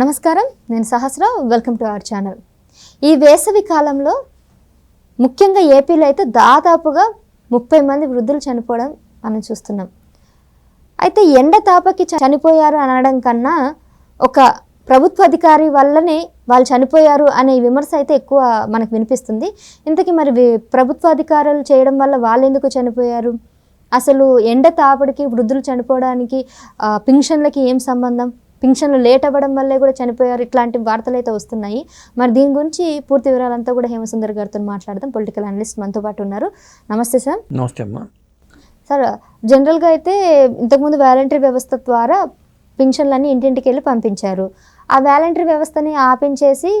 నమస్కారం నేను Sahasra welcome to our channel. ఈ వేసవి కాలంలో ముఖ్యంగా ఏపీలో అయితే దాదాపుగా ముప్పై మంది వృద్ధులు చనిపోవడం మనం చూస్తున్నాం. అయితే ఎండ తాపకి చనిపోయారు అనడం కన్నా ఒక ప్రభుత్వ అధికారి వల్లనే వాళ్ళు చనిపోయారు అనే విమర్శ అయితే ఎక్కువ మనకు వినిపిస్తుంది. ఇంతకీ మరి ప్రభుత్వ అధికారులు చేయడం వల్ల వాళ్ళు ఎందుకు చనిపోయారు? అసలు ఎండ తాపడికి వృద్ధులు చనిపోవడానికి పింఛన్లకి ఏం సంబంధం? పింఛన్లు లేట్ అవ్వడం వల్లే కూడా చనిపోయారు. ఇట్లాంటి వార్తలు అయితే వస్తున్నాయి. మరి దీని గురించి పూర్తి వివరాలంతా కూడా హేమసుందర్ గారితో మాట్లాడదాం. పొలిటికల్ అనలిస్ట్ మనతో పాటు ఉన్నారు. నమస్తే సార్. నమస్తే అమ్మా. సార్ జనరల్గా అయితే ఇంతకుముందు వాలంటరీ వ్యవస్థ ద్వారా పింఛన్లన్నీ ఇంటింటికి వెళ్ళి పంపించారు. ఆ వాలంటరీ వ్యవస్థని ఆపించేసి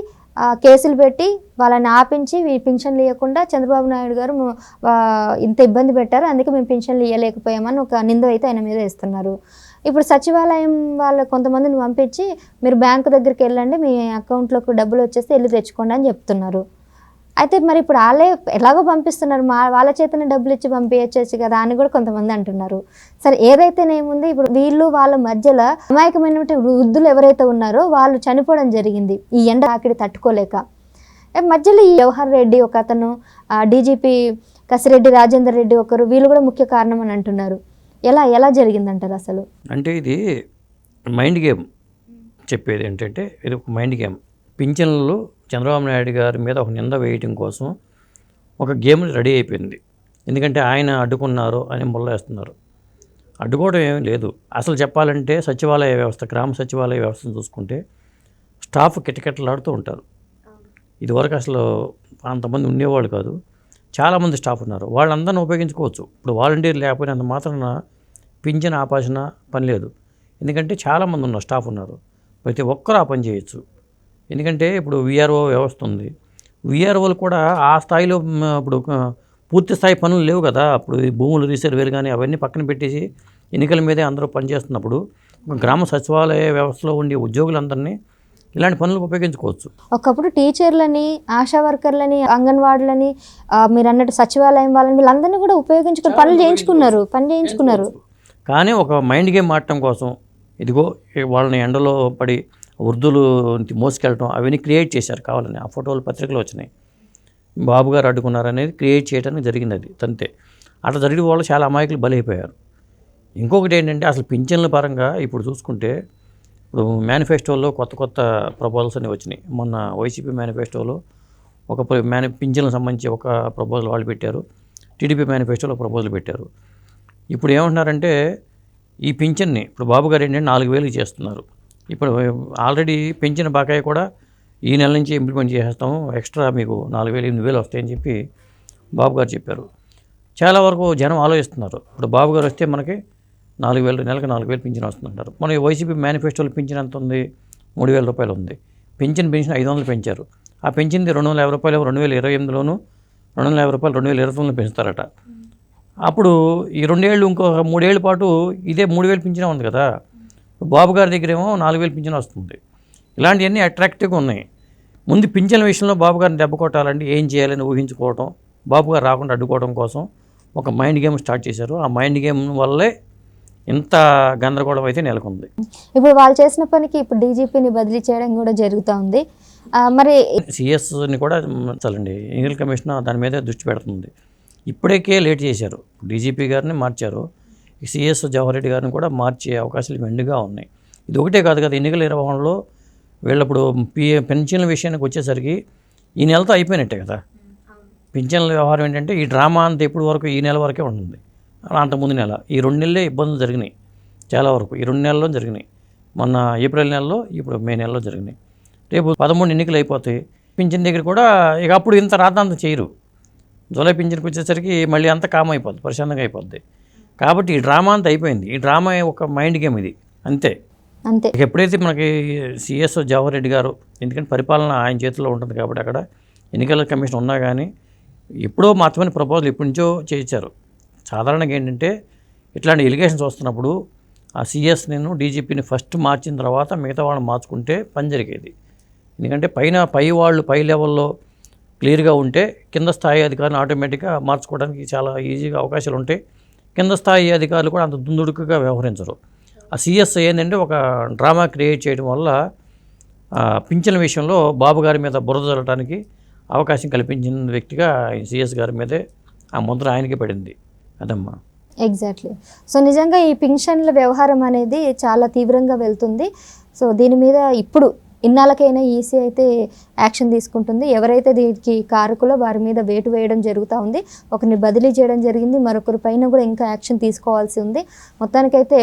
కేసులు పెట్టి వాళ్ళని ఆపించి ఈ పింఛన్లు ఇవ్వకుండా చంద్రబాబు నాయుడు గారు ఇంత ఇబ్బంది పెట్టారు. అందుకే మేము పింఛన్లు ఇవ్వలేకపోయామని ఒక నింద అయితే ఆయన మీద వేస్తున్నారు. ఇప్పుడు సచివాలయం వాళ్ళ కొంతమందిని పంపించి మీరు బ్యాంకు దగ్గరికి వెళ్ళండి మీ అకౌంట్లోకి డబ్బులు వచ్చేస్తే వెళ్ళి తెచ్చుకోండి అని చెప్తున్నారు. అయితే మరి ఇప్పుడు వాళ్ళే ఎలాగో పంపిస్తున్నారు? మా వాళ్ళ చేతనే డబ్బులు ఇచ్చి పంపించచ్చు కదా అని కూడా కొంతమంది అంటున్నారు. సరే ఏదైతేనేముంది? ఇప్పుడు వీళ్ళు వాళ్ళ మధ్యలో అమాయకమైన వృద్ధులు ఎవరైతే ఉన్నారో వాళ్ళు చనిపోవడం జరిగింది. ఈ ఎండ ఆకిడి తట్టుకోలేక. మధ్యలో ఈ జవహర్ రెడ్డి ఒక అతను డీజీపీ కసిరెడ్డి రాజేందర్ రెడ్డి ఒకరు వీళ్ళు కూడా ముఖ్య కారణం అని అంటున్నారు. ఎలా ఎలా జరిగిందంటారు అసలు? అంటే ఇది మైండ్ గేమ్ చెప్పేది ఏంటంటే ఇది ఒక మైండ్ గేమ్. పింఛన్లు చంద్రబాబు నాయుడు గారి మీద ఒక నింద వేయటం కోసం ఒక గేమ్ రెడీ అయిపోయింది. ఎందుకంటే ఆయన అడ్డుకున్నారు అని ముళ్ళేస్తున్నారు అడ్డుకోవడం ఏమీ లేదు. అసలు చెప్పాలంటే సచివాలయ వ్యవస్థ గ్రామ సచివాలయ వ్యవస్థను చూసుకుంటే స్టాఫ్ కిటకిటలాడుతూ ఉంటారు. ఇదివరకు అసలు అంతమంది ఉండేవాళ్ళు కాదు. చాలామంది స్టాఫ్ ఉన్నారు. వాళ్ళందరిని ఉపయోగించుకోవచ్చు. ఇప్పుడు వాలంటీర్ లేకపోయినంత మాత్రాన పింఛన్ ఆపాల్సిన పని లేదు. ఎందుకంటే చాలామంది ఉన్నారు స్టాఫ్ ఉన్నారు. ప్రతి ఒక్కరు ఆ పని చేయొచ్చు. ఎందుకంటే ఇప్పుడు విఆర్ఓ వ్యవస్థ ఉంది. విఆర్ఓలు కూడా ఆ స్థాయిలో ఇప్పుడు పూర్తి స్థాయి పనులు లేవు కదా. అప్పుడు ఈ భూములు రిసర్వేలు కానీ అవన్నీ పక్కన పెట్టేసి ఎన్నికల మీదే అందరూ పనిచేస్తున్నప్పుడు గ్రామ సచివాలయ వ్యవస్థలో ఉండే ఉద్యోగులందరినీ ఇలాంటి పనులకు ఉపయోగించుకోవచ్చు. ఒకప్పుడు టీచర్లని ఆశా వర్కర్లని అంగన్వాడీలని మీరు అన్నట్టు సచివాలయం వాళ్ళని వీళ్ళందరినీ కూడా ఉపయోగించుకుని పనులు చేయించుకున్నారు పని చేయించుకున్నారు. కానీ ఒక మైండ్ గేమ్ ఆడటం కోసం ఇదిగో వాళ్ళని ఎండలో పడి వృద్ధులు మోసుకెళ్ళటం అవన్నీ క్రియేట్ చేశారు కావాలని. ఆ ఫోటోలు పత్రికలు వచ్చినాయి. బాబు గారు అడ్డుకున్నారు అనేది క్రియేట్ చేయడానికి జరిగింది అది తంతే అట్లా జరిగిన వాళ్ళు చాలా అమాయకులు బలైపోయారు. ఇంకొకటి ఏంటంటే అసలు పింఛన్ల పరంగా ఇప్పుడు చూసుకుంటే ఇప్పుడు మేనిఫెస్టోలో కొత్త కొత్త ప్రపోజల్స్ అనేవి వచ్చినాయి. మొన్న వైసీపీ మేనిఫెస్టోలో ఒక ప్ర- మేని పింఛన్లకు సంబంధించి ఒక ప్రపోజల్ వాళ్ళు పెట్టారు. టీడీపీ మేనిఫెస్టోలో ప్రపోజల్ పెట్టారు. ఇప్పుడు ఏమంటున్నారంటే ఈ పింఛన్ని ఇప్పుడు బాబు గారు ఏంటంటే నాలుగు వేలు చేస్తున్నారు. ఇప్పుడు ఆల్రెడీ పెంచిన బకాయి కూడా ఈ నెల నుంచి ఇంప్లిమెంట్ చేసేస్తాము. ఎక్స్ట్రా మీకు నాలుగు వేలు ఎనిమిది వేలు వస్తాయని చెప్పి బాబు గారు చెప్పారు. చాలా వరకు జనం ఆలోచిస్తున్నారు. ఇప్పుడు బాబు గారు వస్తే మనకి నాలుగు వేలు నెలకు నాలుగు వేలు పింఛన్ వస్తుందంటారు మన వైసీపీ మేనిఫెస్టోలో పింఛన్ ఎంత ఉంది? మూడు వేల రూపాయలు ఉంది. పెన్షన్ పెన్షన్ ఐదు వందలు పెంచారు. ఆ పెంచింది రెండు వందల యాభై రూపాయలు రెండు వేల ఇరవై ఎనిమిదిలోను రెండు వందల యాభై రూపాయలు రెండు వేల ఇరవై తొమ్మిదిలో పెంచుతారట. అప్పుడు ఈ రెండేళ్ళు ఇంకో మూడేళ్ళ పాటు ఇదే మూడు వేలు పింఛన్ ఉంది కదా. బాబు గారి దగ్గర ఏమో నాలుగు వేలు పింఛన్ వస్తుంది ఇలాంటివన్నీ అట్రాక్టివ్గా ఉన్నాయి. ముందు పింఛన్ విషయంలో బాబు గారిని దెబ్బ కొట్టాలంటే ఏం చేయాలని ఊహించుకోవటం బాబు గారు రాకుండా అడ్డుకోవడం కోసం ఒక మైండ్ గేమ్ స్టార్ట్ చేశారు. ఆ మైండ్ గేమ్ వల్లే ఇంత గందరగోళం అయితే నెలకొంది. ఇప్పుడు వాళ్ళు చేసిన పనికి ఇప్పుడు డీజీపీని బదిలీ చేయడం కూడా జరుగుతూ ఉంది. మరి సిఎస్ని కూడా చాలండి ఎన్నికల కమిషన్ దాని మీదే దృష్టి పెడుతుంది. ఇప్పటికే లేట్ చేశారు. డీజీపీ గారిని మార్చారు. సిఎస్ జవహర్రెడ్డి గారిని కూడా మార్చే అవకాశాలు మెండుగా ఉన్నాయి. ఇది ఒకటే కాదు కదా ఎన్నికల నిర్వహణలో వీళ్ళప్పుడు పి పెన్షన్ల విషయానికి వచ్చేసరికి ఈ నెలతో అయిపోయినట్టే కదా. పింఛన్ల వ్యవహారం ఏంటంటే ఈ డ్రామా అంత ఎప్పుడు వరకు ఈ నెల వరకే ఉంటుంది. అలా అంత ముందు నెల. ఈ రెండు నెలలే ఇబ్బందులు జరిగినాయి. చాలా వరకు ఈ రెండు నెలల్లో జరిగినాయి. మొన్న ఏప్రిల్ నెలలో ఇప్పుడు మే నెలలో జరిగినాయి. రేపు పదమూడు ఎన్నికలు అయిపోతాయి పింఛన్ దగ్గర కూడా ఇక అప్పుడు ఇంత రాద్దాంతం చేయరు. జూలై పింఛన్కి వచ్చేసరికి మళ్ళీ అంత కామ్ అయిపోద్ది ప్రశాంతంగా అయిపోద్ది. కాబట్టి ఈ డ్రామా అంతా అయిపోయింది. ఈ డ్రామా ఒక మైండ్ గేమ్ ఇది. అంతే. అంతే. ఎప్పుడైతే మనకి సిఎస్ జవహర్ రెడ్డి గారు ఎందుకంటే పరిపాలన ఆయన చేతిలో ఉంటుంది కాబట్టి అక్కడ ఎన్నికల కమిషన్ ఉన్నా కానీ ఎప్పుడో మాత్రమే ప్రపోజల్ ఇప్పటి నుంచో చేయించారు. సాధారణంగా ఏంటంటే ఇట్లాంటి ఎలిగేషన్స్ వస్తున్నప్పుడు ఆ సిఎస్ నేను డీజీపీని ఫస్ట్ మార్చిన తర్వాత మిగతా వాళ్ళని మార్చుకుంటే పని జరిగేది. ఎందుకంటే పైన పై వాళ్ళు పై లెవెల్లో క్లియర్గా ఉంటే కింద స్థాయి అధికారులను ఆటోమేటిక్గా మార్చుకోవడానికి చాలా ఈజీగా అవకాశాలు ఉంటాయి కింద స్థాయి అధికారులు కూడా అంత దుందుడుకుగా వ్యవహరించరు. ఆ సిఎస్ ఏంటంటే ఒక డ్రామా క్రియేట్ చేయడం వల్ల పింఛన్ విషయంలో బాబు గారి మీద బురద జరగడానికి అవకాశం కల్పించిన వ్యక్తిగా సిఎస్ గారి మీదే ఆ ముద్ర ఆయనకి పడింది. అదమ్మా. ఎగ్జాక్ట్లీ సో నిజంగా ఈ పింఛన్ల వ్యవహారం అనేది చాలా తీవ్రంగా వెళ్తుంది. సో దీని మీద ఇప్పుడు ఇన్నాళ్ళకైనా ఈసీ అయితే యాక్షన్ తీసుకుంటుంది. ఎవరైతే దీనికి కారకులో వారి మీద వేటు వేయడం జరుగుతూ ఉంది ఒకరిని బదిలీ చేయడం జరిగింది మరొకరి పైన కూడా ఇంకా యాక్షన్ తీసుకోవాల్సి ఉంది. మొత్తానికైతే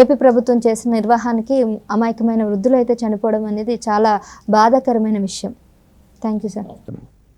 ఏపీ ప్రభుత్వం చేసిన నిర్వహణకి అమాయకమైన వృద్ధులు అయితే చనిపోవడం అనేది చాలా బాధాకరమైన విషయం. Thank you sir.